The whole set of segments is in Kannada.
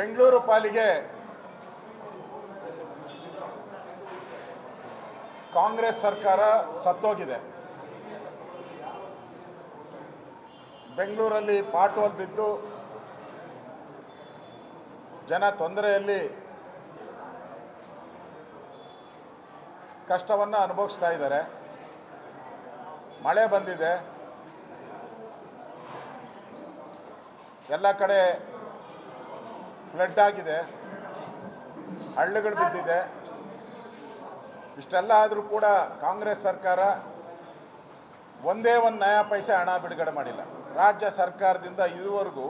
ಬೆಂಗಳೂರು ಪಾಲಿಗೆ ಕಾಂಗ್ರೆಸ್ ಸರ್ಕಾರ ಸತ್ತೋಗಿದೆ. ಬೆಂಗಳೂರಲ್ಲಿ ಪಾಟೋಲ್ ಬಿದ್ದು ಜನ ತೊಂದರೆಯಲ್ಲಿ ಕಷ್ಟವನ್ನು ಅನುಭವಿಸ್ತಾ ಇದ್ದಾರೆ. ಮಳೆ ಬಂದಿದೆ. ಎಲ್ಲ ಕಡೆ ಫ್ಲಡ್ ಆಗಿದೆ. ಹಳ್ಳಿಗಳು ಬಿದ್ದಿದೆ. ಇಷ್ಟೆಲ್ಲ ಆದರೂ ಕೂಡ ಕಾಂಗ್ರೆಸ್ ಸರ್ಕಾರ ಒಂದೇ ಒಂದು ನಯಾ ಪೈಸೆ ಹಣ ಬಿಡುಗಡೆ ಮಾಡಿಲ್ಲ. ರಾಜ್ಯ ಸರ್ಕಾರದಿಂದ ಇದುವರೆಗೂ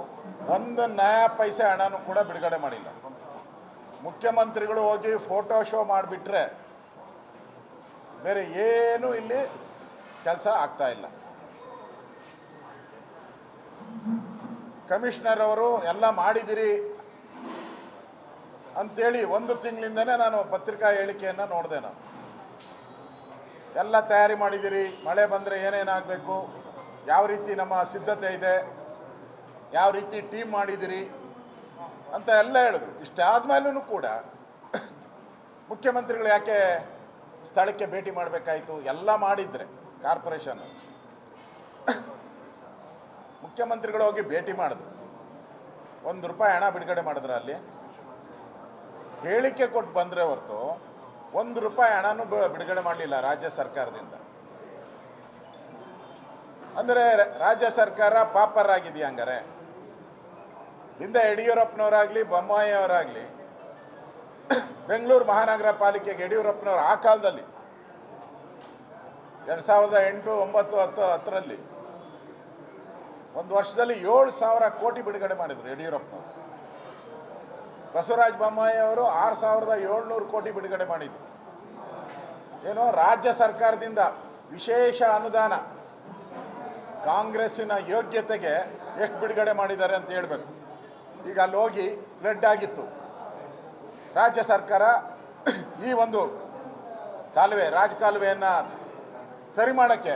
ಒಂದು ನಯಾ ಪೈಸೆ ಹಣನೂ ಕೂಡ ಬಿಡುಗಡೆ ಮಾಡಿಲ್ಲ. ಮುಖ್ಯಮಂತ್ರಿಗಳು ಹೋಗಿ ಫೋಟೋ ಶೋ ಮಾಡಿಬಿಟ್ರೆ ಬೇರೆ ಏನೂ ಇಲ್ಲಿ ಕೆಲಸ ಆಗ್ತಾ ಇಲ್ಲ. ಕಮಿಷನರ್ ಅವರು, ಎಲ್ಲ ಮಾಡಿದಿರಿ ಅಂತೇಳಿ ಒಂದು ತಿಂಗಳಿಂದನೇ ನಾನು ಪತ್ರಿಕಾ ಹೇಳಿಕೆಯನ್ನು ನೋಡಿದೆ ನಾನು. ಎಲ್ಲ ತಯಾರಿ ಮಾಡಿದ್ದೀರಿ, ಮಳೆ ಬಂದರೆ ಏನೇನಾಗಬೇಕು ಯಾವ ರೀತಿ ನಮ್ಮ ಸಿದ್ಧತೆ ಇದೆ, ಯಾವ ರೀತಿ ಟೀಮ್ ಮಾಡಿದ್ದೀರಿ ಅಂತ ಎಲ್ಲ ಹೇಳಿದ್ರು. ಇಷ್ಟಾದ್ಮೇಲೂ ಕೂಡ ಮುಖ್ಯಮಂತ್ರಿಗಳು ಯಾಕೆ ಸ್ಥಳಕ್ಕೆ ಭೇಟಿ ಮಾಡಬೇಕಾಯಿತು? ಎಲ್ಲ ಮಾಡಿದ್ರೆ ಕಾರ್ಪೊರೇಷನ್. ಮುಖ್ಯಮಂತ್ರಿಗಳು ಹೋಗಿ ಭೇಟಿ ಮಾಡಿದ್ರು. ಒಂದು ರೂಪಾಯಿ ಹಣ ಬಿಡುಗಡೆ ಮಾಡಿದ್ರೆ ಅಲ್ಲಿ. ಹೇಳಿಕೆ ಕೊಟ್ಟು ಬಂದರೆ ಹೊರತು ಒಂದು ರೂಪಾಯಿ ಹಣನೂ ಬಿಡುಗಡೆ ಮಾಡಲಿಲ್ಲ ರಾಜ್ಯ ಸರ್ಕಾರದಿಂದ. ಅಂದರೆ ರಾಜ್ಯ ಸರ್ಕಾರ ಪಾಪರ್ ಆಗಿದೆಯಾ ಹಂಗಾರೆ? ಹಿಂದೆ ಯಡಿಯೂರಪ್ಪನವರಾಗಲಿ ಬೊಮ್ಮಾಯಿ ಅವರಾಗಲಿ ಬೆಂಗಳೂರು ಮಹಾನಗರ ಪಾಲಿಕೆಗೆ ಯಡಿಯೂರಪ್ಪನವರು ಆ ಕಾಲದಲ್ಲಿ, ಎರಡು ಸಾವಿರದ ಎಂಟು, ಒಂಬತ್ತು, ಹತ್ತು, ಹತ್ತರಲ್ಲಿ, ಒಂದು ವರ್ಷದಲ್ಲಿ ಏಳು ಸಾವಿರ ಕೋಟಿ ಬಿಡುಗಡೆ ಮಾಡಿದರು ಯಡಿಯೂರಪ್ಪನವರು. ಬಸವರಾಜ ಬೊಮ್ಮಾಯಿ ಅವರು ಆರು ಸಾವಿರದ ಏಳ್ನೂರು ಕೋಟಿ ಬಿಡುಗಡೆ ಮಾಡಿದ್ರು ಏನೋ? ರಾಜ್ಯ ಸರ್ಕಾರದಿಂದ ವಿಶೇಷ ಅನುದಾನ ಕಾಂಗ್ರೆಸ್ಸಿನ ಯೋಗ್ಯತೆಗೆ ಎಷ್ಟು ಬಿಡುಗಡೆ ಮಾಡಿದ್ದಾರೆ ಅಂತ ಹೇಳಬೇಕು. ಈಗ ಅಲ್ಲಿ ಹೋಗಿ ಫ್ಲಡ್ ಆಗಿತ್ತು. ರಾಜ್ಯ ಸರ್ಕಾರ ಈ ಒಂದು ಕಾಲುವೆ ರಾಜ ಕಾಲುವೆಯನ್ನು ಸರಿ ಮಾಡೋಕ್ಕೆ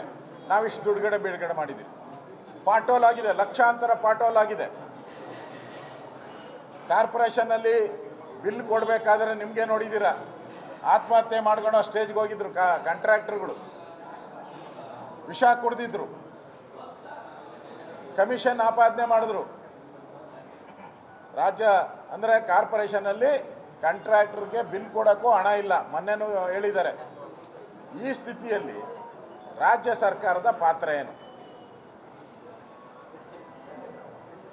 ನಾವಿಷ್ಟು ದುಡ್ಡುಗಡೆ ಬಿಡುಗಡೆ ಮಾಡಿದ್ದೀವಿ. ಪಾಟೋಲ್ ಆಗಿದೆ, ಲಕ್ಷಾಂತರ ಪಾಟೋಲ್ ಆಗಿದೆ. ಕಾರ್ಪೊರೇಷನ್ನಲ್ಲಿ ಬಿಲ್ ಕೊಡಬೇಕಾದ್ರೆ ನಿಮಗೆ ನೋಡಿದ್ದೀರ? ಆತ್ಮಹತ್ಯೆ ಮಾಡ್ಕೊಂಡು ಸ್ಟೇಜ್ಗೆ ಹೋಗಿದ್ರು ಕಾ, ಕಾಂಟ್ರಾಕ್ಟರ್ಗಳು. ವಿಷ ಕುಡ್ದಿದ್ರು. ಕಮಿಷನ್ ಆಪಾದನೆ ಮಾಡಿದ್ರು. ರಾಜ್ಯ ಅಂದರೆ ಕಾರ್ಪೊರೇಷನಲ್ಲಿ ಕಾಂಟ್ರಾಕ್ಟರ್ಗೆ ಬಿಲ್ ಕೊಡೋಕ್ಕೂ ಹಣ ಇಲ್ಲ. ಮೊನ್ನೆನೂ ಹೇಳಿದ್ದಾರೆ. ಈ ಸ್ಥಿತಿಯಲ್ಲಿ ರಾಜ್ಯ ಸರ್ಕಾರದ ಪಾತ್ರ ಏನು?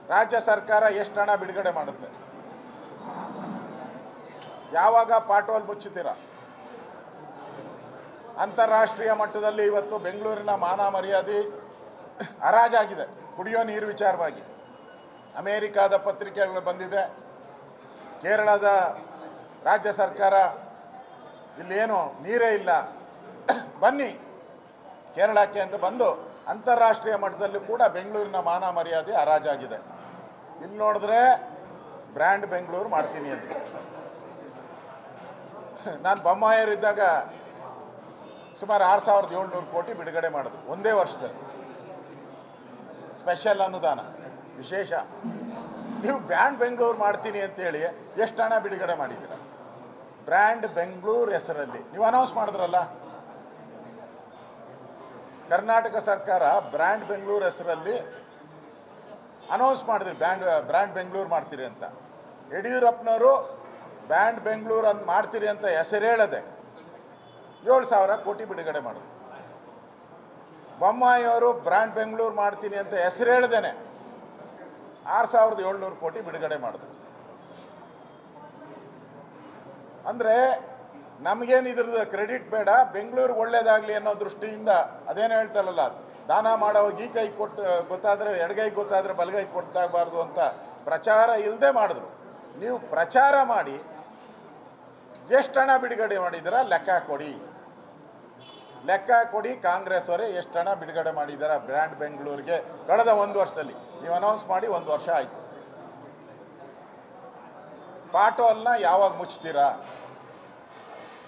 ರಾಜ್ಯ ಸರ್ಕಾರ ಎಷ್ಟು ಹಣ ಬಿಡುಗಡೆ ಮಾಡುತ್ತೆ? ಯಾವಾಗ ಪಾಟೋಲ್ ಮುಚ್ಚುತ್ತೀರ? ಅಂತಾರಾಷ್ಟ್ರೀಯ ಮಟ್ಟದಲ್ಲಿ ಇವತ್ತು ಬೆಂಗಳೂರಿನ ಮಾನ ಮರ್ಯಾದೆ ಹರಾಜಾಗಿದೆ. ಕುಡಿಯೋ ನೀರು ವಿಚಾರವಾಗಿ. ಅಮೇರಿಕಾದ ಪತ್ರಿಕೆಗಳು ಬಂದಿದೆ. ಕೇರಳದ ರಾಜ್ಯ ಸರ್ಕಾರ ಇಲ್ಲೇನು ನೀರೇ ಇಲ್ಲ. ಬನ್ನಿ. ಕೇರಳಕ್ಕೆ ಅಂತ ಬಂದು ಅಂತಾರಾಷ್ಟ್ರೀಯ ಮಟ್ಟದಲ್ಲಿ ಕೂಡ ಬೆಂಗಳೂರಿನ ಮಾನ ಮರ್ಯಾದೆ ಹರಾಜಾಗಿದೆ. ಇಲ್ಲಿ ನೋಡಿದ್ರೆ ಬ್ರ್ಯಾಂಡ್ ಬೆಂಗಳೂರು ಮಾಡ್ತೀನಿ ಅಂತ. ನಾನು ಬೊಮ್ಮಾಯರಿದ್ದಾಗ ಸುಮಾರು ಆರು ಸಾವಿರದ ಏಳ್ನೂರು ಕೋಟಿ ಬಿಡುಗಡೆ ಮಾಡಿದ್ರು, ಒಂದೇ ವರ್ಷದಲ್ಲಿ. ಸ್ಪೆಷಲ್ ಅನುದಾನ, ವಿಶೇಷ. ನೀವು ಬ್ರ್ಯಾಂಡ್ ಬೆಂಗಳೂರು ಮಾಡ್ತೀನಿ ಅಂತೇಳಿ ಎಷ್ಟು ಹಣ ಬಿಡುಗಡೆ ಮಾಡಿದ್ದೀರ? ಬ್ರ್ಯಾಂಡ್ ಬೆಂಗಳೂರು ಹೆಸರಲ್ಲಿ. ನೀವು ಅನೌನ್ಸ್ ಮಾಡಿದ್ರಲ್ಲ? ಕರ್ನಾಟಕ ಸರ್ಕಾರ ಬ್ರ್ಯಾಂಡ್ ಬೆಂಗಳೂರು ಹೆಸರಲ್ಲಿ ಅನೌನ್ಸ್ ಮಾಡಿದ್ರಿ, ಬ್ರ್ಯಾಂಡ್ ಬ್ರ್ಯಾಂಡ್ ಬೆಂಗಳೂರು ಮಾಡ್ತೀರಿ ಅಂತ. ಯಡಿಯೂರಪ್ಪನವರು ಬ್ರ್ಯಾಂಡ್ ಬೆಂಗಳೂರು ಅಂತ ಮಾಡ್ತೀರಿ ಅಂತ ಹೆಸರು ಹೇಳದೆ ಏಳು ಸಾವಿರ ಕೋಟಿ ಬಿಡುಗಡೆ ಮಾಡಿದ್ರು ಬೊಮ್ಮಾಯಿಯವರು ಬ್ರ್ಯಾಂಡ್ ಬೆಂಗಳೂರು ಮಾಡ್ತೀನಿ ಅಂತ ಹೆಸರು ಹೇಳ್ದೇನೆ. ಆರು ಸಾವಿರದ ಏಳ್ನೂರು ಕೋಟಿ ಬಿಡುಗಡೆ ಮಾಡಿದ್ರು ಅಂದರೆ ನಮಗೇನು ಇದ್ರದ್ದು ಕ್ರೆಡಿಟ್ ಬೇಡ ಬೆಂಗಳೂರು ಒಳ್ಳೇದಾಗಲಿ ಅನ್ನೋ ದೃಷ್ಟಿಯಿಂದ ಅದೇನು ಹೇಳ್ತಾರಲ್ಲ, ದಾನ ಮಾಡೋ ಈ ಕೈ ಕೊಟ್ಟು, ಗೊತ್ತಾದರೆ ಎಡಗೈ ಗೊತ್ತಾದರೆ ಬಲಗೈ ಕೊಡ್ತಾಗಬಾರ್ದು ಅಂತ ಪ್ರಚಾರ ಇಲ್ಲದೆ ಮಾಡಿದ್ರು. ನೀವು ಪ್ರಚಾರ ಮಾಡಿ, ಎಷ್ಟು ಹಣ ಬಿಡುಗಡೆ ಮಾಡಿದ್ದೀರಾ ಲೆಕ್ಕ ಕೊಡಿ. ಲೆಕ್ಕ ಕೊಡಿ ಕಾಂಗ್ರೆಸ್ ಅವರೇ ಎಷ್ಟು ಹಣ ಬಿಡುಗಡೆ ಮಾಡಿದಾರ ಬ್ರ್ಯಾಂಡ್ ಬೆಂಗಳೂರಿಗೆ ಕಳೆದ ಒಂದು ವರ್ಷದಲ್ಲಿ. ನೀವು ಅನೌನ್ಸ್ ಮಾಡಿ ಒಂದು ವರ್ಷ ಆಯಿತು. ಪಾಟೋಲ್ನ ಯಾವಾಗ ಮುಚ್ತೀರಾ?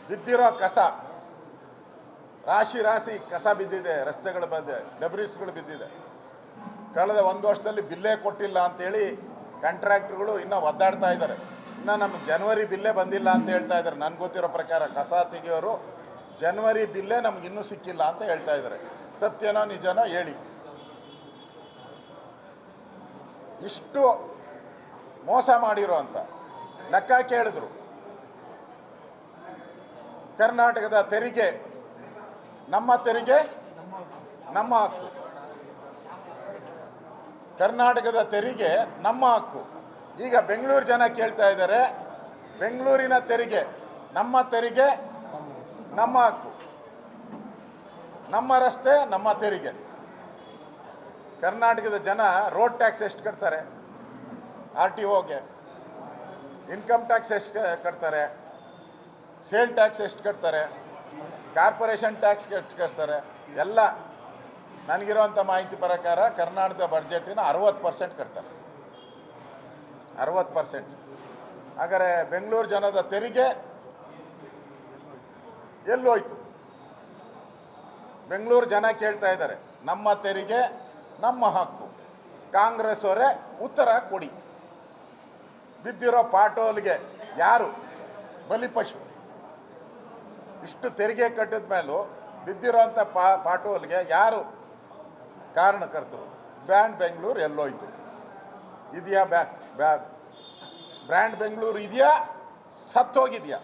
ಬಿದ್ದಿರೋ ಕಸ. ರಾಶಿ ರಾಶಿ ಕಸ ಬಿದ್ದಿದೆ, ರಸ್ತೆಗಳು ಬಂದಿದೆ ಡಬ್ರೀಸ್ಗಳು ಬಿದ್ದಿದೆ. ಕಳೆದ ಒಂದು ವರ್ಷದಲ್ಲಿ ಬಿಲ್ಲೇ ಕೊಟ್ಟಿಲ್ಲ ಅಂತೇಳಿ ಕಾಂಟ್ರಾಕ್ಟ್ರುಗಳು ಇನ್ನೂ ಒದ್ದಾಡ್ತಾ ಇದ್ದಾರೆ. ಇನ್ನು ನಮ್ಮ ಜನವರಿ ಬಿಲ್ಲೇ ಬಂದಿಲ್ಲ ಅಂತ ಹೇಳ್ತಾ ಇದ್ದಾರೆ. ನನಗೆ ಗೊತ್ತಿರೋ ಪ್ರಕಾರ ಕಸ ತೆಗೆಯೋರು ಜನವರಿ ಬಿಲ್ಲೇ ನಮ್ಗೆ ಇನ್ನೂ ಸಿಕ್ಕಿಲ್ಲ ಅಂತ ಹೇಳ್ತಾ ಇದ್ದಾರೆ. ಸತ್ಯನೋ ನಿಜನೋ ಹೇಳಿ. ಇಷ್ಟು ಮೋಸ ಮಾಡಿರೋ ಅಂತ ಲೆಕ್ಕ ಕೇಳಿದ್ರು ಕರ್ನಾಟಕದ ತೆರಿಗೆ ನಮ್ಮ ತೆರಿಗೆ, ನಮ್ಮ ಹಕ್ಕು. ಕರ್ನಾಟಕದ ತೆರಿಗೆ ನಮ್ಮ ಹಕ್ಕು. ಈಗ ಬೆಂಗಳೂರು ಜನ ಕೇಳ್ತಾ ಇದ್ದಾರೆ, ಬೆಂಗಳೂರಿನ ತೆರಿಗೆ, ನಮ್ಮ ತೆರಿಗೆ ನಮ್ಮ ಹಕ್ಕು. ನಮ್ಮ ರಸ್ತೆ, ನಮ್ಮ ತೆರಿಗೆ. ಕರ್ನಾಟಕದ ಜನ ರೋಡ್ ಟ್ಯಾಕ್ಸ್ ಎಷ್ಟು ಕಟ್ತಾರೆ? ಆರ್ ಟಿ ಒಗೆ. ಇನ್ಕಮ್ ಟ್ಯಾಕ್ಸ್ ಎಷ್ಟು ಕಟ್ತಾರೆ? ಸೇಲ್ ಟ್ಯಾಕ್ಸ್ ಎಷ್ಟು ಕಟ್ತಾರೆ? ಕಾರ್ಪೊರೇಷನ್ ಟ್ಯಾಕ್ಸ್ ಎಷ್ಟು ಕಟ್ತಾರೆ? ಎಲ್ಲ ನನಗಿರುವಂಥ ಮಾಹಿತಿ ಪ್ರಕಾರ ಕರ್ನಾಟಕ ಬಜೆಟಿನ ಅರವತ್ತು ಪರ್ಸೆಂಟ್ ಕಟ್ತಾರೆ. ಅರವತ್ತು ಪರ್ಸೆಂಟ್. ಹಾಗಾದರೆ ಬೆಂಗಳೂರು ಜನದ ತೆರಿಗೆ ಎಲ್ಲೋಯ್ತು. ಬೆಂಗಳೂರು ಜನ ಕೇಳ್ತಾ ಇದ್ದಾರೆ, ನಮ್ಮ ತೆರಿಗೆ, ನಮ್ಮ ಹಕ್ಕು. ಕಾಂಗ್ರೆಸ್ ಅವರೇ ಉತ್ತರ ಕೊಡಿ. ಬಿದ್ದಿರೋ ಪಾಟೋಲ್ಗೆ ಯಾರು? ಬಲಿಪಶು ಇಷ್ಟು ತೆರಿಗೆ ಕಟ್ಟಿದ ಮೇಲೂ ಬಿದ್ದಿರೋಂಥ ಪಾ, ಪಾಟೋಲ್ಗೆ ಯಾರು ಕಾರಣಕರ್ತರು. ಬ್ರ್ಯಾಂಡ್ ಬೆಂಗಳೂರು ಎಲ್ಲೋಯ್ತು. ಇದೆಯಾ ಬ್ಯಾ ಬ್ಯಾ, ಬ್ರ್ಯಾಂಡ್ ಬೆಂಗಳೂರು ಇದೆಯಾ, ಸತ್ತೋಗಿದೆಯಾ?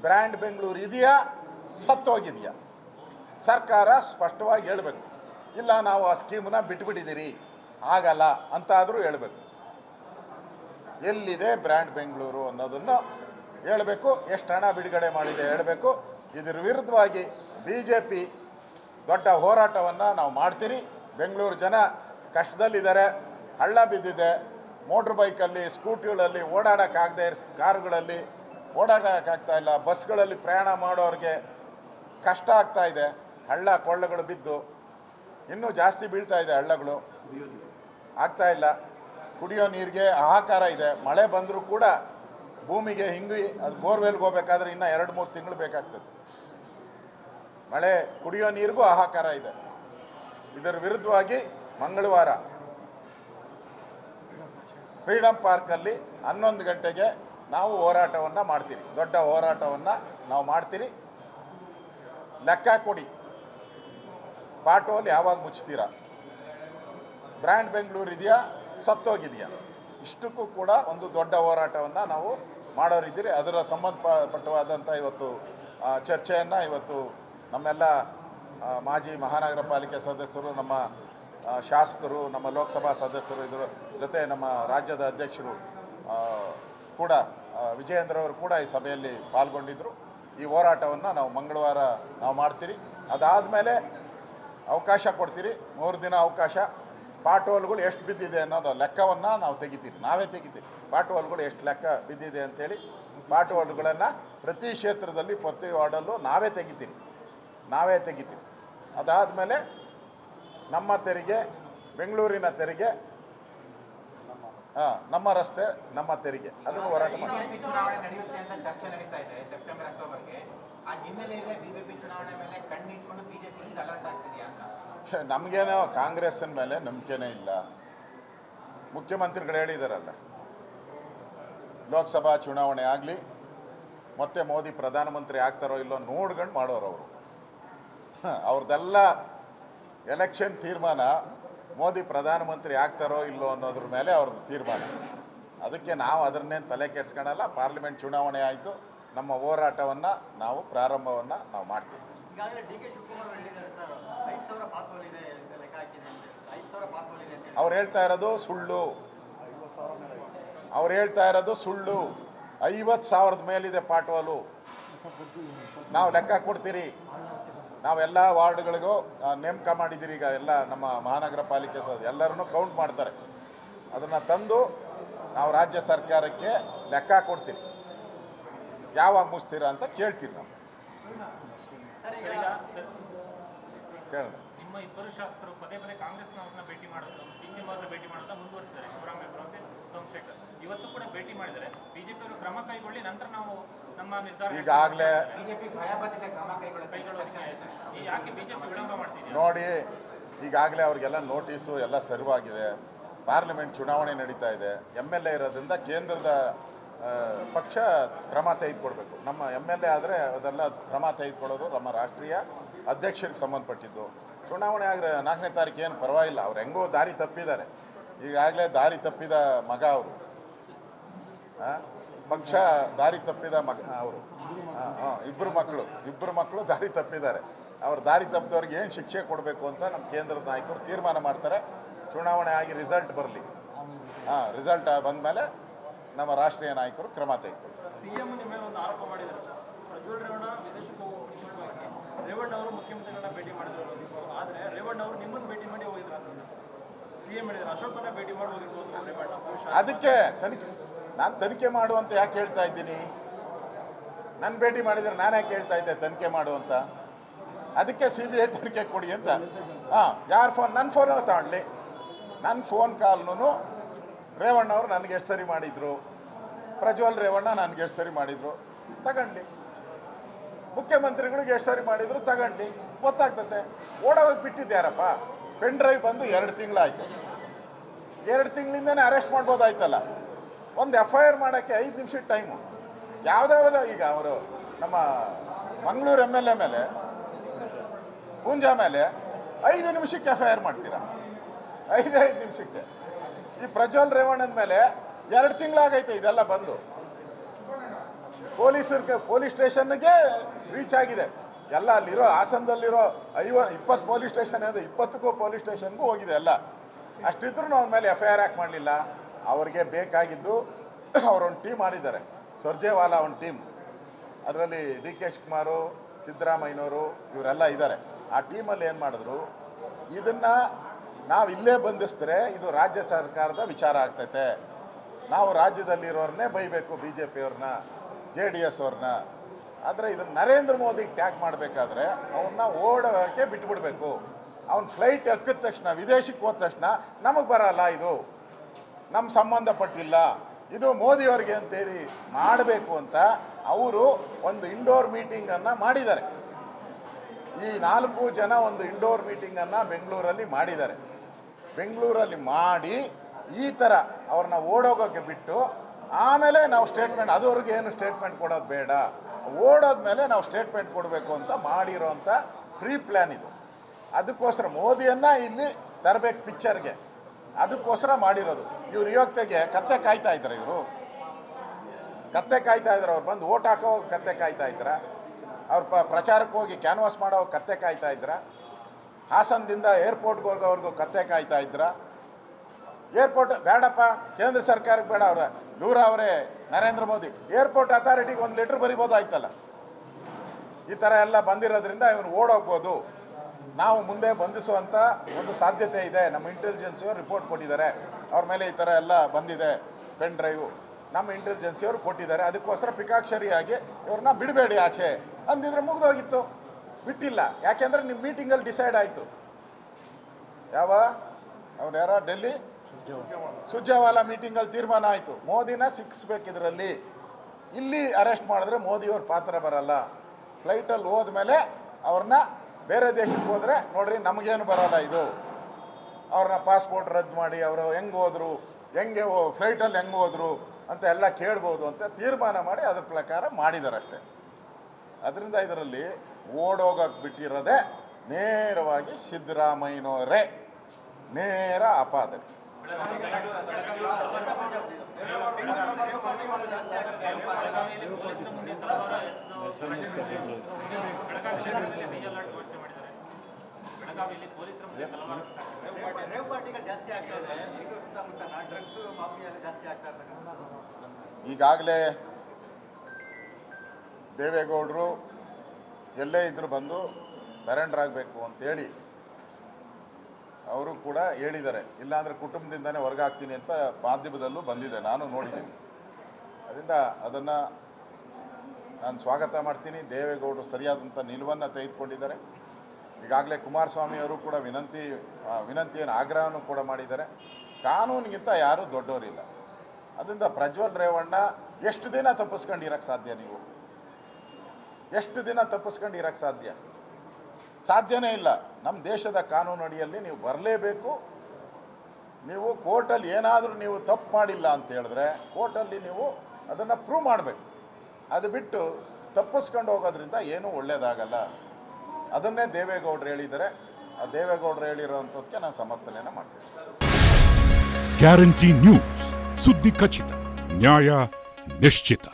ಬ್ರ್ಯಾಂಡ್ ಬೆಂಗಳೂರು ಇದೆಯಾ, ಸತ್ತೋಗಿದೆಯಾ? ಸರ್ಕಾರ ಸ್ಪಷ್ಟವಾಗಿ ಹೇಳಬೇಕು. ಇಲ್ಲ, ನಾವು ಆ ಸ್ಕೀಮನ್ನ ಬಿಟ್ಬಿಟ್ಟಿದ್ದೀರಿ. ಆಗಲ್ಲ ಅಂತಾದರೂ ಹೇಳಬೇಕು. ಎಲ್ಲಿದೆ ಬ್ರ್ಯಾಂಡ್ ಬೆಂಗಳೂರು ಅನ್ನೋದನ್ನು ಹೇಳಬೇಕು. ಎಷ್ಟು ಹಣ ಬಿಡುಗಡೆ ಮಾಡಿದೆ ಹೇಳಬೇಕು. ಇದರ ವಿರುದ್ಧವಾಗಿ ಬಿ ಜೆ ಪಿ ದೊಡ್ಡ ಹೋರಾಟವನ್ನು ನಾವು ಮಾಡ್ತೀರಿ. ಬೆಂಗಳೂರು ಜನ ಕಷ್ಟದಲ್ಲಿದ್ದಾರೆ, ಹಳ್ಳ ಬಿದ್ದಿದೆ. ಮೋಟ್ರ್ ಬೈಕಲ್ಲಿ, ಸ್ಕೂಟಿಗಳಲ್ಲಿ ಓಡಾಡೋಕ್ಕಾಗದೆ ಕಾರುಗಳಲ್ಲಿ ಓಡಾಡೋಕ್ಕಾಗ್ತಾ ಇಲ್ಲ. ಬಸ್ಗಳಲ್ಲಿ ಪ್ರಯಾಣ ಮಾಡೋರಿಗೆ ಕಷ್ಟ ಆಗ್ತಾ ಇದೆ. ಹಳ್ಳ ಕೊಳ್ಳಗಳು ಬಿದ್ದು ಇನ್ನೂ ಜಾಸ್ತಿ ಬೀಳ್ತಾ ಇದೆ ಹಳ್ಳಗಳು. ಆಗ್ತಾ ಇಲ್ಲ. ಕುಡಿಯೋ ನೀರಿಗೆ ಆಹಾಕಾರ ಇದೆ. ಮಳೆ ಬಂದರೂ ಕೂಡ ಭೂಮಿಗೆ ಹಿಂಗಿ, ಅದು ಬೋರ್ವೆಲ್ಗೆ ಹೋಗ್ಬೇಕಾದ್ರೆ ಇನ್ನೂ ಎರಡು ಮೂರು ತಿಂಗಳು ಬೇಕಾಗ್ತದೆ. ಮಳೆ ಕುಡಿಯೋ ನೀರಿಗೂ ಹಾಹಾಕಾರ ಇದೆ. ಇದರ ವಿರುದ್ಧವಾಗಿ ಮಂಗಳವಾರ ಫ್ರೀಡಮ್ ಪಾರ್ಕಲ್ಲಿ ಹನ್ನೊಂದು ಗಂಟೆಗೆ ನಾವು ಹೋರಾಟವನ್ನು ಮಾಡ್ತೀರಿ. ದೊಡ್ಡ ಹೋರಾಟವನ್ನು ನಾವು ಮಾಡ್ತೀರಿ. ಲೆಕ್ಕ ಕೊಡಿ. ಪಾಟೋಲ್ ಯಾವಾಗ ಮುಚ್ತೀರಾ? ಬ್ರ್ಯಾಂಡ್ ಬೆಂಗಳೂರು ಇದೆಯಾ? ಸತ್ತೋಗಿದೆಯಾ? ಇಷ್ಟಕ್ಕೂ ಕೂಡ ಒಂದು ದೊಡ್ಡ ಹೋರಾಟವನ್ನು ನಾವು ಮಾಡೋರಿದ್ದೀರಿ. ಅದರ ಸಂಬಂಧಪಟ್ಟವಾದಂಥ ಇವತ್ತು ಚರ್ಚೆಯನ್ನು ಇವತ್ತು ನಮ್ಮೆಲ್ಲ ಮಾಜಿ ಮಹಾನಗರ ಪಾಲಿಕೆ ಸದಸ್ಯರು, ನಮ್ಮ ಶಾಸಕರು, ನಮ್ಮ ಲೋಕಸಭಾ ಸದಸ್ಯರು ಇದರ ಜೊತೆ ನಮ್ಮ ರಾಜ್ಯದ ಅಧ್ಯಕ್ಷರು ಕೂಡ ವಿಜಯೇಂದ್ರವರು ವಿಜಯೇಂದ್ರ ಅವರು ಕೂಡ ಈ ಸಭೆಯಲ್ಲಿ ಪಾಲ್ಗೊಂಡಿದ್ದರು ಈ ಹೋರಾಟವನ್ನು ನಾವು ಮಂಗಳವಾರ ನಾವು ಮಾಡ್ತೀರಿ. ಅದಾದಮೇಲೆ ಅವಕಾಶ ಕೊಡ್ತೀರಿ. ಮೂರು ದಿನ ಅವಕಾಶ. ಪಾಟೋಲ್ಗಳು ಎಷ್ಟು ಬಿದ್ದಿದೆ ಅನ್ನೋದು ಲೆಕ್ಕವನ್ನು ನಾವು ತೆಗಿತೀವಿ ನಾವೇ ತೆಗಿತೀವಿ ಪಾಟೋಲ್ಗಳು ಎಷ್ಟು ಲೆಕ್ಕ ಬಿದ್ದಿದೆ ಅಂತೇಳಿ ಪಾಟೋಲ್ಗಳನ್ನು ಪ್ರತಿ ಕ್ಷೇತ್ರದಲ್ಲಿ ಪ್ರತಿ ವಾರ್ಡಲ್ಲೂ ನಾವೇ ತೆಗಿತೀರಿ. ನಾವೇ ಅದಾದ ಅದಾದಮೇಲೆ ನಮ್ಮ ತೆರಿಗೆ ಬೆಂಗಳೂರಿನ ತೆರಿಗೆ ಹಾಂ ನಮ್ಮ ರಸ್ತೆ ನಮ್ಮ ತೆರಿಗೆ. ಅದನ್ನು ಹೋರಾಟ ಮಾಡಿ ನಮಗೇನೋ ಕಾಂಗ್ರೆಸ್ಸಿನ ಮೇಲೆ ನಂಬಿಕೆನೇ ಇಲ್ಲ. ಮುಖ್ಯಮಂತ್ರಿಗಳು ಹೇಳಿದಾರಲ್ಲ ಲೋಕಸಭಾ ಚುನಾವಣೆ ಆಗಲಿ ಮತ್ತೆ ಮೋದಿ ಪ್ರಧಾನಮಂತ್ರಿ ಆಗ್ತಾರೋ ಇಲ್ಲೋ ನೋಡ್ಕೊಂಡು ಮಾಡೋರು ಅವರು. ಅವ್ರದ್ದೆಲ್ಲ ಎಲೆಕ್ಷನ್ ತೀರ್ಮಾನ ಮೋದಿ ಪ್ರಧಾನಮಂತ್ರಿ ಆಗ್ತಾರೋ ಇಲ್ಲೋ ಅನ್ನೋದ್ರ ಮೇಲೆ ಅವ್ರದ್ದು ತೀರ್ಮಾನ. ಅದಕ್ಕೆ ನಾವು ಅದನ್ನೇನು ತಲೆ ಕೆಡ್ಸ್ಕೊಳಲ್ಲ ಪಾರ್ಲಿಮೆಂಟ್ ಚುನಾವಣೆ ಆಯಿತು ನಮ್ಮ ಹೋರಾಟವನ್ನು ನಾವು ಪ್ರಾರಂಭವನ್ನು ನಾವು ಮಾಡ್ತೀವಿ. ಅವ್ರು ಹೇಳ್ತಾ ಇರೋದು ಸುಳ್ಳು. ಅವ್ರು ಹೇಳ್ತಾ ಇರೋದು ಸುಳ್ಳು. ಐವತ್ತು ಸಾವಿರದ ಮೇಲಿದೆ ಪಾಟ್ವಾಲು ನಾವು ಲೆಕ್ಕ ಕೊಡ್ತೀರಿ. ನಾವೆಲ್ಲ ವಾರ್ಡ್ಗಳಿಗೂ ನೇಮಕ ಮಾಡಿದ್ದೀರಿ ಈಗ ಎಲ್ಲ ನಮ್ಮ ಮಹಾನಗರ ಪಾಲಿಕೆ ಸದಸ್ಯ ಎಲ್ಲರನ್ನು ಕೌಂಟ್ ಮಾಡ್ತಾರೆ. ಅದನ್ನು ತಂದು ನಾವು ರಾಜ್ಯ ಸರ್ಕಾರಕ್ಕೆ ಲೆಕ್ಕ ಕೊಡ್ತೀವಿ. ಯಾವಾಗ ಮುಗಿಸ್ತೀರಾ ಅಂತ ಕೇಳ್ತೀವಿ ನಾವು. ಕೇಳೋಣ. ನಿಮ್ಮ ಇಬ್ಬರು ಶಾಸಕರು ಪದೇ ಪದೇ ಕಾಂಗ್ರೆಸ್ನವ್ರನ್ನ ಭೇಟಿ ಮಾಡೋದು, ಡಿ ಸಿ ಅವ್ರನ್ನ ಭೇಟಿ ಮಾಡೋದ ಮುಂದುವರಿಸಿದ್ದಾರೆ. ಶಿವರಾಮೇಶ್ವರ ಸೋಮಶೇಖರ್ ಇವತ್ತು ಕೂಡ ಭೇಟಿ ಮಾಡಿದರೆ ಬಿಜೆಪಿ ಅವರು ಕ್ರಮ ಕೈಗೊಳ್ಳಿ ನಂತರ ನಾವು ನಮ್ಮ ನಿರ್ಧಾರ ಈಗಾಗಲೇ ಬಿಜೆಪಿ ಭಯ ಬಂದಿದೆ ಕ್ರಮ ಕೈಗೊಳ್ಳಿ ಕೈಗೊಳ್ಳುವ ಯಾಕೆ ಬಿಜೆಪಿ ವಿಳಂಬ ನೋಡಿ ಈಗಾಗಲೇ ಅವ್ರಿಗೆಲ್ಲ ನೋಟಿಸು ಎಲ್ಲ ಸರ್ವ್ ಆಗಿದೆ ಪಾರ್ಲಿಮೆಂಟ್ ಚುನಾವಣೆ ನಡೀತಾ ಇದೆ. ಎಂ ಎಲ್ ಎ ಇರೋದ್ರಿಂದ ಕೇಂದ್ರದ ಪಕ್ಷ ಕ್ರಮ ತೆಗೆದುಕೊಡ್ಬೇಕು. ನಮ್ಮ ಎಂ ಎಲ್ ಎ ಆದರೆ ಅದೆಲ್ಲ ಕ್ರಮ ತೆಗೆದುಕೊಳ್ಳೋದು ನಮ್ಮ ರಾಷ್ಟ್ರೀಯ ಅಧ್ಯಕ್ಷರಿಗೆ ಸಂಬಂಧಪಟ್ಟಿದ್ದು. ಚುನಾವಣೆ ಆದರೆ ನಾಲ್ಕನೇ ತಾರೀಕು ಏನು ಪರವಾಗಿಲ್ಲ. ಅವ್ರು ಹೆಂಗೋ ದಾರಿ ತಪ್ಪಿದ್ದಾರೆ. ಈಗಾಗಲೇ ದಾರಿ ತಪ್ಪಿದ ಮಗ ಅವರು. ಪಕ್ಷ ದಾರಿ ತಪ್ಪಿದ ಮಗ ಅವರು. ಇಬ್ಬರು ಮಕ್ಕಳು ಇಬ್ಬರು ಮಕ್ಕಳು ದಾರಿ ತಪ್ಪಿದ್ದಾರೆ. ಅವ್ರು ದಾರಿ ತಪ್ಪಿದವ್ರಿಗೆ ಏನು ಶಿಕ್ಷೆ ಕೊಡಬೇಕು ಅಂತ ನಮ್ಮ ಕೇಂದ್ರದ ನಾಯಕರು ತೀರ್ಮಾನ ಮಾಡ್ತಾರೆ. ಚುನಾವಣೆ ಆಗಿ ರಿಸಲ್ಟ್ ಬರಲಿ. ಹಾಂ ರಿಸಲ್ಟ್ ಬಂದಮೇಲೆ ನಮ್ಮ ರಾಷ್ಟ್ರೀಯ ನಾಯಕರು ಕ್ರಮ ತೆಗೆದುಕೊಳ್ತಾರೆ ಅದಕ್ಕೆ ತನಿಖೆ ನಾನು ತನಿಖೆ ಮಾಡು ಅಂತ ಯಾಕೆ ಹೇಳ್ತಾ ಇದ್ದೀನಿ? ನನ್ನ ಭೇಟಿ ಮಾಡಿದರೆ ನಾನು ಯಾಕೆ ಹೇಳ್ತಾ ಇದ್ದೆ ತನಿಖೆ ಮಾಡು ಅಂತ? ಅದಕ್ಕೆ ಸಿ ಬಿ ಐ ತನಿಖೆ ಕೊಡಿ ಅಂತ. ಹಾಂ, ಯಾರು ಫೋನ್ ನನ್ನ ಫೋನ್ ತಗೊಳ್ಳಿ ನನ್ನ ಫೋನ್ ಕಾಲ್ನು ರೇವಣ್ಣ ಅವರು ನನಗೆ ಎಷ್ಟು ಸರಿ ಮಾಡಿದರು? ಪ್ರಜ್ವಲ್ ರೇವಣ್ಣ ನನಗೆ ಎಷ್ಟು ಸರಿ ಮಾಡಿದರು? ತಗೊಳ್ಳಿ ಮುಖ್ಯಮಂತ್ರಿಗಳಿಗೆ ಎಷ್ಟು ಸರಿ ಮಾಡಿದ್ರು? ತಗೊಂಡು. ಗೊತ್ತಾಗ್ತದೆ ಓಡೋಗಿ ಬಿಟ್ಟಿದ್ಯಾರಪ್ಪ ಪೆನ್ ಡ್ರೈವ್ ಬಂದು ಎರಡು ತಿಂಗಳಾಯ್ತು. ಎರಡು ತಿಂಗಳಿಂದನೇ ಅರೆಸ್ಟ್ ಮಾಡ್ಬೋದಾಯ್ತಲ್ಲ. ಒಂದು ಎಫ್ ಐ ಆರ್ ಮಾಡೋಕ್ಕೆ ಐದು ನಿಮಿಷದ ಟೈಮು ಯಾವುದ್ಯಾವುದೋ ಈಗ ಅವರು ನಮ್ಮ ಮಂಗಳೂರು ಎಂ ಎಲ್ ಎ ಮೇಲೆ, ಪೂಂಜಾ ಮೇಲೆ ಐದು ನಿಮಿಷಕ್ಕೆ ಎಫ್ ಐ ಆರ್ ಮಾಡ್ತೀರಾ? ಐದು ನಿಮಿಷಕ್ಕೆ. ಈ ಪ್ರಜ್ವಲ್ ರೇವಣ್ಣನ ಮೇಲೆ ಎರಡು ತಿಂಗಳಾಗೈತೆ ಇದೆಲ್ಲ ಬಂದು. ಪೊಲೀಸರಿಗೆ, ಪೊಲೀಸ್ ಸ್ಟೇಷನ್ಗೆ ರೀಚ್ ಆಗಿದೆ. ಎಲ್ಲ ಅಲ್ಲಿರೋ ಹಾಸನದಲ್ಲಿರೋ ಐವ ಇಪ್ಪತ್ತು ಪೊಲೀಸ್ ಸ್ಟೇಷನ್ ಅದು ಇಪ್ಪತ್ತಕ್ಕೂ ಪೊಲೀಸ್ ಸ್ಟೇಷನ್ಗೂ ಹೋಗಿದೆ ಎಲ್ಲ. ಅಷ್ಟಿದ್ರೂ ಅವ್ರ ಮೇಲೆ ಎಫ್ ಐ ಆರ್ ಯಾಕೆ ಮಾಡಲಿಲ್ಲ? ಅವ್ರಿಗೆ ಬೇಕಾಗಿದ್ದು ಅವರೊಂದು ಟೀಮ್ ಮಾಡಿದ್ದಾರೆ. ಸರ್ಜೇವಾಲಾ ಒಂದು ಟೀಮ್. ಅದರಲ್ಲಿ ಡಿ ಕೆ ಶಿವಕುಮಾರು, ಸಿದ್ದರಾಮಯ್ಯನವರು ಇವರೆಲ್ಲ ಇದ್ದಾರೆ ಆ ಟೀಮಲ್ಲಿ ಏನು ಮಾಡಿದ್ರು? ಇದನ್ನು ನಾವು ಇಲ್ಲೇ ಬಂಧಿಸಿದ್ರೆ ಇದು ರಾಜ್ಯ ಸರ್ಕಾರದ ವಿಚಾರ ಆಗ್ತೈತೆ. ನಾವು ರಾಜ್ಯದಲ್ಲಿರೋರನ್ನೇ ಬೈಬೇಕು ಬಿ ಜೆ ಪಿಯವ್ರನ್ನ ಜೆ ಡಿ ಎಸ್ ಅವ್ರನ್ನ. ಆದರೆ ಇದನ್ನು ನರೇಂದ್ರ ಮೋದಿಗೆ ಟ್ಯಾಗ್ ಮಾಡಬೇಕಾದ್ರೆ ಅವನ್ನ ಓಡೋಕ್ಕೆ ಬಿಟ್ಬಿಡ್ಬೇಕು. ಅವ್ನ ಫ್ಲೈಟ್ ಹಕ್ಕಿದ ತಕ್ಷಣ, ವಿದೇಶಕ್ಕೆ ಹೋದ ತಕ್ಷಣ ನಮಗೆ ಬರಲ್ಲ ಇದು. ನಮ್ಮ ಸಂಬಂಧಪಟ್ಟಿಲ್ಲ. ಇದು ಮೋದಿಯವ್ರಿಗೆ ಅಂತೇಳಿ ಮಾಡಬೇಕು ಅಂತ ಅವರು ಒಂದು ಇಂಡೋರ್ ಮೀಟಿಂಗನ್ನು ಮಾಡಿದ್ದಾರೆ. ಈ ನಾಲ್ಕು ಜನ ಒಂದು ಇಂಡೋರ್ ಮೀಟಿಂಗನ್ನು ಬೆಂಗಳೂರಲ್ಲಿ ಮಾಡಿದ್ದಾರೆ. ಬೆಂಗಳೂರಲ್ಲಿ ಮಾಡಿ ಈ ಥರ ಅವ್ರನ್ನ ಓಡೋಗೋಕ್ಕೆ ಬಿಟ್ಟು ಆಮೇಲೆ ನಾವು ಸ್ಟೇಟ್ಮೆಂಟ್ ಅದುವರೆಗೆ ಏನು ಸ್ಟೇಟ್ಮೆಂಟ್ ಕೊಡೋದು ಬೇಡ. ಓಡೋದ್ಮೇಲೆ ನಾವು ಸ್ಟೇಟ್ಮೆಂಟ್ ಕೊಡಬೇಕು ಅಂತ ಮಾಡಿರೋಂಥ ಪ್ರೀ ಪ್ಲ್ಯಾನ್ ಇದು. ಅದಕ್ಕೋಸ್ಕರ ಮೋದಿಯನ್ನು ಇಲ್ಲಿ ತರಬೇಕು ಪಿಕ್ಚರ್ಗೆ ಅದಕ್ಕೋಸ್ಕರ ಮಾಡಿರೋದು. ಇವ್ರು ಇವತ್ತಿಗೆ ಕತ್ತೆ ಕಾಯ್ತಾ ಇದ್ದಾರೆ ಇವರು. ಕತ್ತೆ ಕಾಯ್ತಾ ಇದ್ದಾರೆ. ಅವ್ರು ಬಂದು ಓಟ್ ಹಾಕೋ ಕತ್ತೆ ಕಾಯ್ತಾ ಇದ್ರ. ಅವ್ರು ಪ ಪ್ರಚಾರಕ್ಕೆ ಹೋಗಿ ಕ್ಯಾನ್ವಾಸ್ ಮಾಡೋ ಕತ್ತೆ ಕಾಯ್ತಾ ಇದ್ರ. ಹಾಸನದಿಂದ ಏರ್ಪೋರ್ಟ್ಗೆ ಹೋಗೋವ್ರಿಗೂ ಕತ್ತೆ ಕಾಯ್ತಾ ಇದ್ರ. ಏರ್ಪೋರ್ಟ್ ಬೇಡಪ್ಪ. ಕೇಂದ್ರ ಸರ್ಕಾರಕ್ಕೆ ಬೇಡ. ಅವ್ರ ದೂರ ಅವರೇ ನರೇಂದ್ರ ಮೋದಿ. ಏರ್ಪೋರ್ಟ್ ಅಥಾರಿಟಿಗೆ ಒಂದು ಲೆಟ್ರ್ ಬರಿಬೋದಾಯ್ತಲ್ಲ ಈ ಥರ ಎಲ್ಲ ಬಂದಿರೋದ್ರಿಂದ ಇವನು ಓಡೋಗ್ಬೋದು. ನಾವು ಮುಂದೆ ಬಂಧಿಸುವಂಥ ಒಂದು ಸಾಧ್ಯತೆ ಇದೆ. ನಮ್ಮ ಇಂಟೆಲಿಜೆನ್ಸಿಯವರು ರಿಪೋರ್ಟ್ ಕೊಟ್ಟಿದ್ದಾರೆ. ಅವ್ರ ಮೇಲೆ ಈ ಥರ ಎಲ್ಲ ಬಂದಿದೆ. ಪೆನ್ ಡ್ರೈವ್ ನಮ್ಮ ಇಂಟೆಲಿಜೆನ್ಸಿಯವರು ಕೊಟ್ಟಿದ್ದಾರೆ. ಅದಕ್ಕೋಸ್ಕರ ಪಿಕಾಕ್ಷರಿಯಾಗಿ ಇವ್ರನ್ನ ಬಿಡಬೇಡಿ ಆಚೆ. ಅಂದಿದ್ರೆ ಮುಗಿದೋಗಿತ್ತು. ಬಿಟ್ಟಿಲ್ಲ. ಯಾಕೆಂದ್ರೆ ನಿಮ್ಮ ಮೀಟಿಂಗಲ್ಲಿ ಡಿಸೈಡ್ ಆಯಿತು. ಯಾವ? ಅವ್ರು ಯಾರೋ? ಡೆಲ್ಲಿ? ಸುರ್ಜೇವಾಲಾ ಮೀಟಿಂಗಲ್ಲಿ ತೀರ್ಮಾನ ಆಯಿತು. ಮೋದಿನ ಸಿಕ್ಸ್ಬೇಕು ಇದರಲ್ಲಿ ಇಲ್ಲಿ ಅರೆಸ್ಟ್ ಮಾಡಿದ್ರೆ ಮೋದಿಯವ್ರ ಪಾತ್ರ ಬರಲ್ಲ. ಫ್ಲೈಟಲ್ಲಿ ಹೋದ್ಮೇಲೆ ಅವ್ರನ್ನ ಬೇರೆ ದೇಶಕ್ಕೆ ಹೋದರೆ ನೋಡ್ರಿ ನಮಗೇನು ಬರಲ್ಲ ಇದು. ಅವ್ರನ್ನ ಪಾಸ್ಪೋರ್ಟ್ ರದ್ದು ಮಾಡಿ, ಅವರು ಹೆಂಗೆ ಹೋದರು, ಹೆಂಗೆ ಫ್ಲೈಟಲ್ಲಿ ಹೆಂಗೆ ಹೋದರು ಅಂತ ಎಲ್ಲ ಕೇಳ್ಬೋದು ಅಂತ ತೀರ್ಮಾನ ಮಾಡಿ ಅದ್ರ ಪ್ರಕಾರ ಮಾಡಿದ್ದಾರೆ ಅಷ್ಟೇ. ಅದರಿಂದ ಇದರಲ್ಲಿ ಓಡೋಗಕ್ಕೆ ಬಿಟ್ಟಿರೋದೇ ನೇರವಾಗಿ ಸಿದ್ದರಾಮಯ್ಯನವರೇ. ನೇರ ಅಪಾದನೆ ಈಗಾಗಲೇ ದೇವೇಗೌಡರು ಎಲ್ಲೇ ಇದ್ರು ಬಂದು ಸರೆಂಡರ್ ಆಗಬೇಕು ಅಂತೇಳಿ ಅವರು ಕೂಡ ಹೇಳಿದ್ದಾರೆ, ಇಲ್ಲಾಂದರೆ ಕುಟುಂಬದಿಂದನೇ ಹೊರಗಾಗ್ತೀನಿ ಅಂತ ಮಾಧ್ಯಮದಲ್ಲೂ ಬಂದಿದೆ, ನಾನು ನೋಡಿದ್ದೀನಿ. ಅದರಿಂದ ಅದನ್ನು ನಾನು ಸ್ವಾಗತ ಮಾಡ್ತೀನಿ, ದೇವೇಗೌಡರು ಸರಿಯಾದಂಥ ನಿಲುವನ್ನು ತೆಗೆದುಕೊಂಡಿದ್ದಾರೆ. ಈಗಾಗಲೇ ಕುಮಾರಸ್ವಾಮಿ ಅವರು ಕೂಡ ವಿನಂತಿ ವಿನಂತಿಯನ್ನು, ಆಗ್ರಹವನ್ನು ಕೂಡ ಮಾಡಿದ್ದಾರೆ. ಕಾನೂನಿಗಿಂತ ಯಾರೂ ದೊಡ್ಡವರಿಲ್ಲ. ಅದರಿಂದ ಪ್ರಜ್ವಲ್ ರೇವಣ್ಣ, ಎಷ್ಟು ದಿನ ತಪ್ಪಿಸ್ಕೊಂಡು ಇರಕ್ಕೆ ಸಾಧ್ಯ ನೀವು? ಎಷ್ಟು ದಿನ ತಪ್ಪಿಸ್ಕೊಂಡು ಇರಕ್ಕೆ ಸಾಧ್ಯ? ಸಾಧ್ಯನೇ ಇಲ್ಲ. ನಮ್ಮ ದೇಶದ ಕಾನೂನು ಅಡಿಯಲ್ಲಿ ನೀವು ಬರಲೇಬೇಕು. ನೀವು ಕೋರ್ಟಲ್ಲಿ ಏನಾದರೂ ನೀವು ತಪ್ಪು ಮಾಡಿಲ್ಲ ಅಂತ ಹೇಳಿದ್ರೆ ಕೋರ್ಟಲ್ಲಿ ನೀವು ಅದನ್ನು ಪ್ರೂವ್ ಮಾಡಬೇಕು. ಅದು ಬಿಟ್ಟು ತಪ್ಪಿಸ್ಕೊಂಡು ಹೋಗೋದ್ರಿಂದ ಏನೂ ಒಳ್ಳೆಯದಾಗಲ್ಲ ಅದನ್ನೇ ದೇವೇಗೌಡರು ಹೇಳಿದರೆ ಆ ದೇವೇಗೌಡರು ಹೇಳಿರೋವಂಥದ್ದಕ್ಕೆ ನಾನು ಸಮರ್ಥನೆಯನ್ನು ಮಾಡ್ತೀನಿ. Guarantee news. ಸುದ್ದಿ ಖಚಿತ, ನ್ಯಾಯ ನಿಶ್ಚಿತ.